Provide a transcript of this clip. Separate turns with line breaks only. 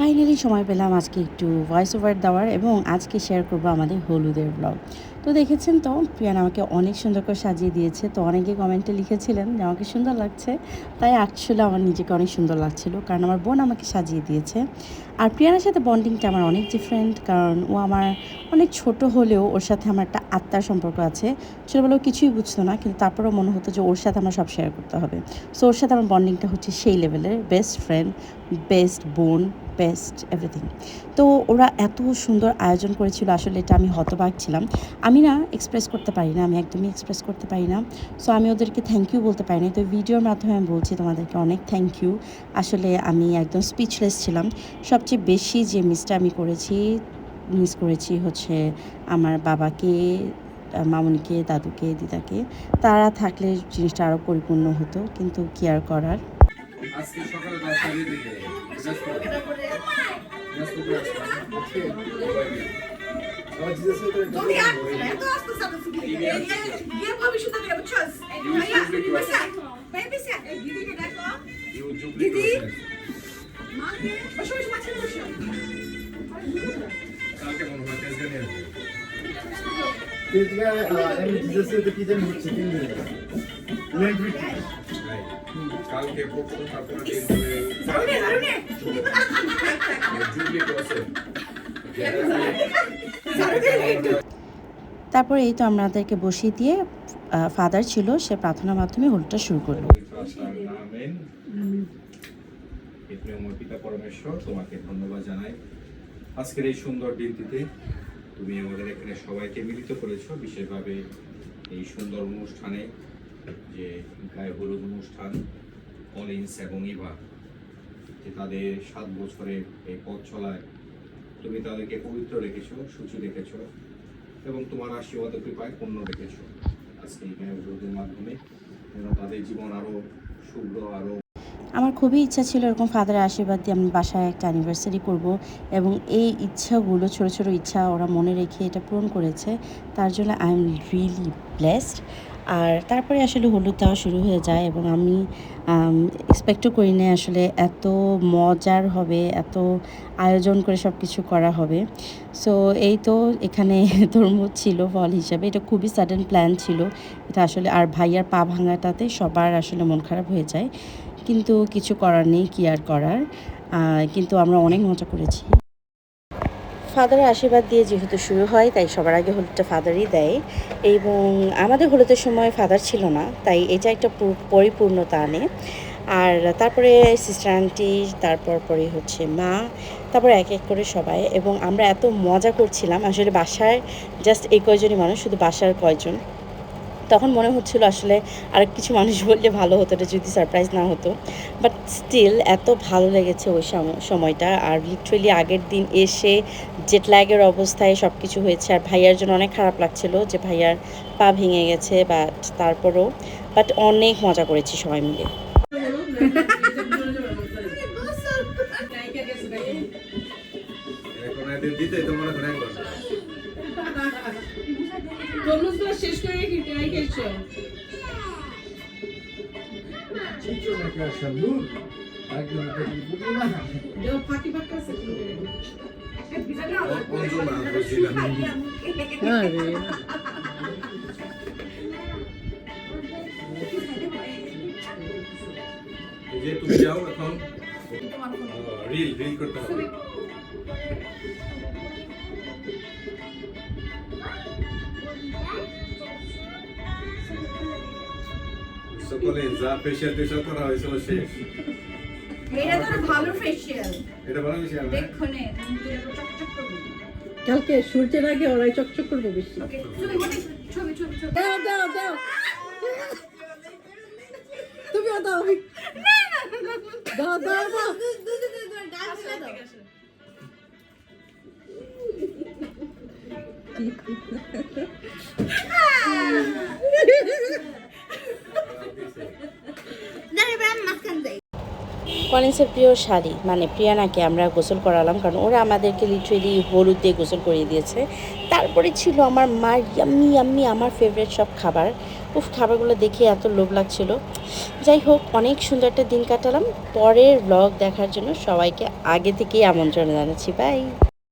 Finally সময় পেলাম আজকে একটু ভয়েস ওভার দেওয়ার এবং আজকে শেয়ার করব আমাদের হলুদের ব্লগ তো দেখেছেন তো প্রিয়ান আমাকে অনেক সুন্দর করে সাজিয়ে দিয়েছে। তো অনেকে কমেন্টে লিখেছিলেন যে আমাকে সুন্দর লাগছে। তাই আসলে আমার নিজেকে অনেক সুন্দর লাগছিল। কারণ আমার বোন আমাকে সাজিয়ে দিয়েছে। আর প্রিয়ানার সাথে বন্ডিংটা আমার অনেক ডিফারেন্ট কারণ ও আমার অনেক ছোট হলেও ওর সাথে আমার একটা আত্মার সম্পর্ক আছে। ছোটোবেলাও কিছুই বুঝতো না, কিন্তু তারপরেও মনে হতো যে ওর সাথে আমার সব শেয়ার করতে হবে। সো ওর সাথে আমার বন্ডিংটা হচ্ছে সেই লেভেলের বেস্ট ফ্রেন্ড বেস্ট বোন বেস্ট এভরিথিং তো ওরা এত সুন্দর আয়োজন করেছিল, আসলে এটা আমি হতবাক ছিলাম। আমি না এক্সপ্রেস করতে পারি না, আমি একদমই এক্সপ্রেস করতে পারি না। সো আমি ওদেরকে থ্যাংক ইউ বলতে পারি না। তো ভিডিওর মাধ্যমে আমি বলছি তোমাদেরকে অনেক থ্যাংক ইউ আসলে আমি একদম স্পিচলেস ছিলাম। সবচেয়ে বেশি যে মিসটা আমি করেছি মিস করেছি হচ্ছে আমার বাবাকে মামুনিকে দাদুকে দিদাকে তারা থাকলে জিনিসটা আরও পরিপূর্ণ হতো কিন্তু কি আর করার
আজকে সকালে দশটা
তেজগা এমনি জিজাসে কি জানি হচ্ছে তিন দিন ল্যাঙ্গুয়েজ
Right. কালকে প্রথম তারপরে জুবলি ক্রসে
এই তো আমাদেরকে বসিয়ে দিয়ে ফাদার ছিল সে প্রার্থনার মাধ্যমে হলুদটা শুরু করল।
পিতা পরমেশ্বর তোমাকে ধন্যবাদ জানাই। আজকের এই সুন্দর দিনটিতে তুমি আমাদের এখানে সবাইকে মিলিত করেছ, বিশেষভাবে এই সুন্দর অনুষ্ঠানে, যে গায়ে হলুদ অনুষ্ঠান কলিন্স এবং ইভা যে তাদের সাত বছরের এই পথ চলায় তুমি তাদেরকে পবিত্র রেখেছো, সূচি রেখেছো এবং তোমার আশীর্বাদ কৃপায় পূর্ণ রেখেছো। আজকে এই গায়ে হলুদের মাধ্যমে যেন তাদের জীবন আরও শুভ্র আরও
আমার খুবই ইচ্ছা ছিল এরকম ফাদারের আশীর্বাদ দিয়ে আমি বাসায় একটা অ্যানিভার্সারি করব এবং এই ইচ্ছাগুলো, ছোট ছোট ইচ্ছা ওরা মনে রেখে এটা পূরণ করেছে। তার জন্য আই এম রিয়েলি ব্লেসড আর তারপরে আসলে হলুদ দেওয়া শুরু হয়ে যায় এবং আমি এক্সপেক্টও করি না আসলে এত মজার হবে, এত আয়োজন করে সব কিছু করা হবে। সো এই তো এখানে তরমুজ ছিল ফল হিসাবে। এটা খুবই সাডেন প্ল্যান ছিল। এটা আসলে আর ভাইয়ার পা ভাঙাটাতে সবার আসলে মন খারাপ হয়ে যায়। কিন্তু কিছু করার নেই, কি আর করার? কিন্তু আমরা অনেক মজা করেছি। ফাদারের আশীর্বাদ দিয়ে যেহেতু শুরু হয়, তাই সবার আগে হলুদটা ফাদারই দেয়। এবং আমাদের হলুদের সময় ফাদার ছিল না, তাই এটা একটা পরিপূর্ণতা আনে। আর তারপরে সিস্টার আন্টি তারপর পরে হচ্ছে মা, তারপর এক এক করে সবাই। এবং আমরা এত মজা করছিলাম, আসলে বাসায় জাস্ট এই কয়জনই মানুষ, শুধু বাসার কয়জন। তখন মনে হচ্ছিল আসলে আর কিছু মানুষ বললে ভালো হতো এটা যদি সারপ্রাইজ না হতো। বাট স্টিল এত ভালো লেগেছে ওই সম- সময়টা। আর লিটারেলি আগের দিন এসে জেট ল্যাগের অবস্থায় সব কিছু হয়েছে। আর ভাইয়ার জন্য অনেক খারাপ লাগছিল যে ভাইয়ার পা ভেঙে গেছে বাট তারপরেও বাট অনেক মজা করেছি সবাই মিলে।
দিতে তো মনে
ফাঁকা আছে
অঞ্জু না বুঝছিলাম এই যে তুমি যাও এখন রিল রিল করতে হবে সকলে যা ফেশিয়াল টেশিয়াল করা হয়েছিল শেষ
এটা তো ভালো ফেশিয়াল
এটা ভালো আমরা
দেখুনে
কালকে সূর্যের আগে ওরাই চকচক করবে বেশি।
ওকে ছবি ছবি ছবি ছবি।
দাও দাও দাও। তুমিও দাও দাও দাও দাও।
কলেন্সের প্রিয় শাড়ি মানে প্রিয়ানাকে আমরা গোসল করালাম, কারণ ওরা আমাদেরকে লিটারেলি হলুদ দিয়ে গোসল করিয়ে দিয়েছে। তারপরে ছিল আমার মার ইয়াম্মি ইয়াম্মি আমার ফেভারিট সব খাবার। উফ, খাবারগুলো দেখে এত লোভ লাগছিল। যাই হোক, অনেক সুন্দর একটা দিন কাটালাম। পরের ব্লগ দেখার জন্য সবাইকে আগে থেকেই আমন্ত্রণ জানাচ্ছি। বাই